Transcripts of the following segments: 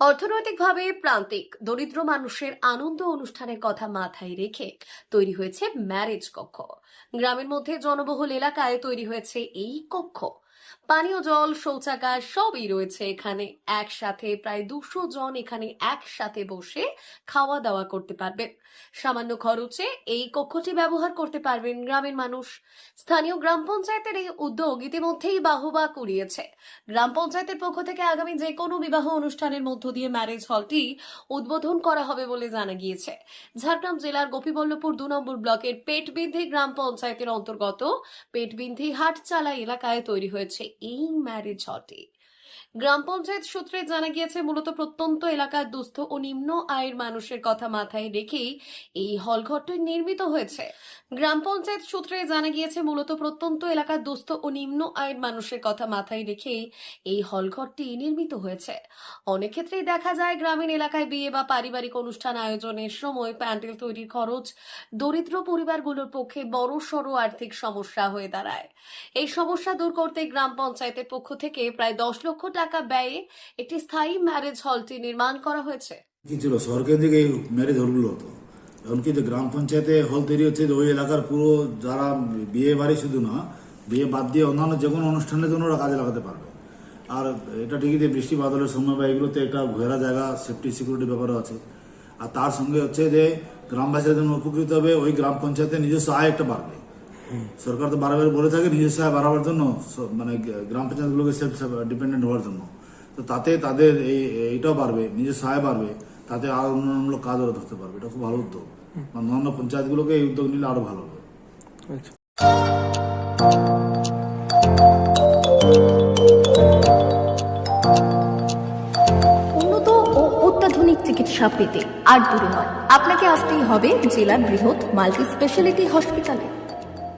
অর্থনৈতিকভাবে প্রান্তিক, দরিদ্র মানুষের আনন্দ অনুষ্ঠানের কথা মাথায় রেখে তৈরি হয়েছে ম্যারেজ কক্ষ। গ্রামের মধ্যে জনবহুল এলাকায় তৈরি হয়েছে এই কক্ষ। পানীয় জল, শৌচাগার সবই রয়েছে এখানে। একসাথে প্রায় দুশো জন এখানে একসাথে বসে খাওয়া দাওয়া করতে পারবেন। সামান্য খরচে এই কক্ষটি ব্যবহার করতে পারবেন গ্রামের মানুষ। স্থানীয় গ্রাম পঞ্চায়েতের এই উদ্যোগ ইতিমধ্যেই বাহবা কুড়িয়েছে। গ্রাম পঞ্চায়েতের পক্ষ থেকে আগামী যে কোনো বিবাহ অনুষ্ঠানের মধ্য দিয়ে ম্যারেজ হলটি উদ্বোধন করা হবে বলে জানা গিয়েছে। ঝাড়গ্রাম জেলার গোপীবল্লভপুর দু নম্বর ব্লকের পেটবিন্ধি গ্রাম পঞ্চায়েতের অন্তর্গত পেটবিন্ধি হাটচালা এলাকায় তৈরি হয়েছে। এই ম্যারেজ হলটি গ্রাম পঞ্চায়েত সূত্রে জানা গিয়েছে, মূলত প্রত্যন্ত এলাকার দুস্থ ও নিম্ন আয়ের মানুষের কথা মাথায় রেখেই এই হলঘরটি নির্মিত হয়েছে। গ্রাম পঞ্চায়েত সূত্রে জানা গিয়েছে, মূলত প্রত্যন্ত এলাকার দুস্থ ও নিম্ন আয়ের মানুষের কথা মাথায় রেখেই এই হলঘরটি নির্মিত হয়েছে। অনেক ক্ষেত্রেই দেখা যায়, গ্রামীণ এলাকায় বিয়ে বা পারিবারিক অনুষ্ঠান আয়োজনের সময় প্যান্ডেল তৈরির খরচ দরিদ্র পরিবারগুলোর পক্ষে বড় সড় আর্থিক সমস্যা হয়ে দাঁড়ায়। এই সমস্যা দূর করতে গ্রাম পঞ্চায়েতের পক্ষ থেকে প্রায় দশ লক্ষ টাকা ব্যয়ে একটি স্থায়ী ম্যারেজ হলটি নির্মাণ করা হয়েছে। কি ম্যারেজ হলগুলো হতো। এমনকি যে গ্রাম পঞ্চায়েতে হল তৈরি হচ্ছে যে ওই এলাকার পুরো যারা বিয়ে বাড়ি শুধু না, বিয়ে বাদ দিয়ে অন্যান্য যে কোনো অনুষ্ঠানের জন্য ওরা কাজে লাগাতে পারবে। আর এটা ঠিকই যে বৃষ্টি বাদলের সময় বা এগুলোতে একটা ঘেরা জায়গা সেফটি সিকিউরিটি ব্যাপারও আছে। আর তার সঙ্গে হচ্ছে যে গ্রামবাসীরা যেন উপকৃত হবে, ওই গ্রাম পঞ্চায়েতের নিজস্ব আয় একটা বাড়বে। সরকার তো বারবার বলে থাকে নিজস্ব আয় বাড়াবার জন্য মানে গ্রাম পঞ্চায়েতগুলোকে সেলফ ডিপেন্ডেন্ট হওয়ার জন্য। তো তাতে তাদের এই এইটাও বাড়বে নিজস্ব আয় বাড়বে তাতে আরও উন্নয়নমূলক কাজ ওরা ধরতে পারবে। এটা খুব ভালো উদ্যোগ। অন্যান্য পঞ্চায়েতগুলোকে এই উদ্যোগ নিলে আরও ভালো হবে। আচ্ছা। উন্নত ও অত্যাধুনিক চিকিৎসা পেতে আর দূরে নয়। আপনাকে আসতেই হবে জেলার বৃহৎ মাল্টি স্পেশালিটি হসপিটালে।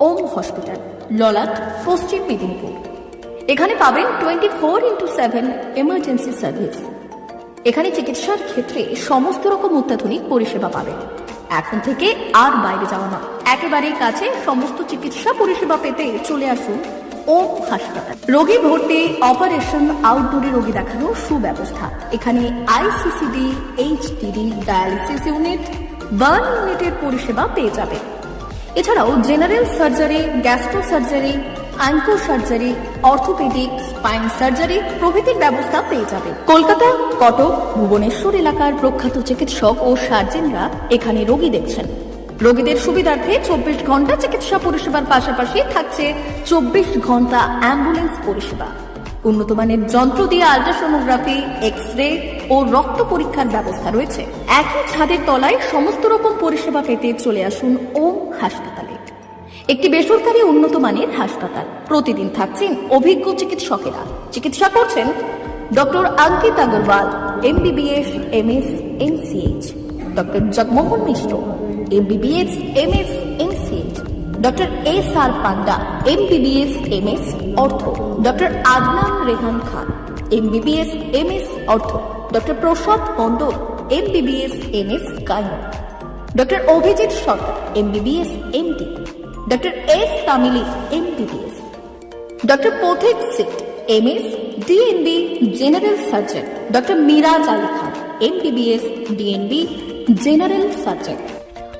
ওম হসপিটাল ললাট পশ্চিম মেদিনীপুর। এখানে পাবেন twenty four into seven emergency service এখানে চিকিৎসার ক্ষেত্রে সমস্ত রকম অত্যাধুনিক পরিষেবা পাবেন। এখন থেকে আর বাইরে যাওয়া না একেবারেই কাছে সমস্ত চিকিৎসা পরিষেবা পেতে চলে আসুন ওম হাসপাতাল। রোগী ভর্তি অপারেশন আউটডোরে রোগী দেখানোর সুব্যবস্থা। এখানে ICCD HDD dialysis unit burn ইউনিটের পরিষেবা পেয়ে যাবে এছাড়াও general surgery gastro surgery onco surgery orthopaedic spine surgery প্রভৃতির ব্যবস্থা পেয়ে যাবে। কলকাতা, কটক, ভুবনেশ্বর এলাকার প্রখ্যাত চিকিৎসক ও সার্জেনরা এখানে রোগী দেখছেন। রোগীদের সুবিধার্থে চব্বিশ ঘণ্টা চিকিৎসা পরিষেবার পাশাপাশি থাকছে চব্বিশ ঘণ্টা অ্যাম্বুলেন্স পরিষেবা। উন্নত মানের যন্ত্র দিয়ে আল্ট্রাসোনোগ্রাফি এক্স রে ও রক্ত পরীক্ষার ব্যবস্থা রয়েছে। একই ছাদের তলায় সমস্ত রকম পরিষেবা পেতে চলে আসুন ওম হাসপাতালে। একটি বেসরকারি উন্নত মানের হাসপাতাল। প্রতিদিন থাকছেন অভিজ্ঞ চিকিৎসকেরা। চিকিৎসা করছেন doctor Ankit Agarwal, MBBS, MS, MCH. Doctor Jagmohan Mishra, MBBS, MS doctor S R Panda MBBS MS ortho doctor Adnan Rehan Khan MBBS MS ortho doctor Prasad Mondal MBBS MS gyne doctor Abhijit Sarkar MBBS MD doctor S Tamili MBBS doctor Pathik Sit MS DNB general surgeon doctor Miraj Ali Khan MBBS DNB general surgeon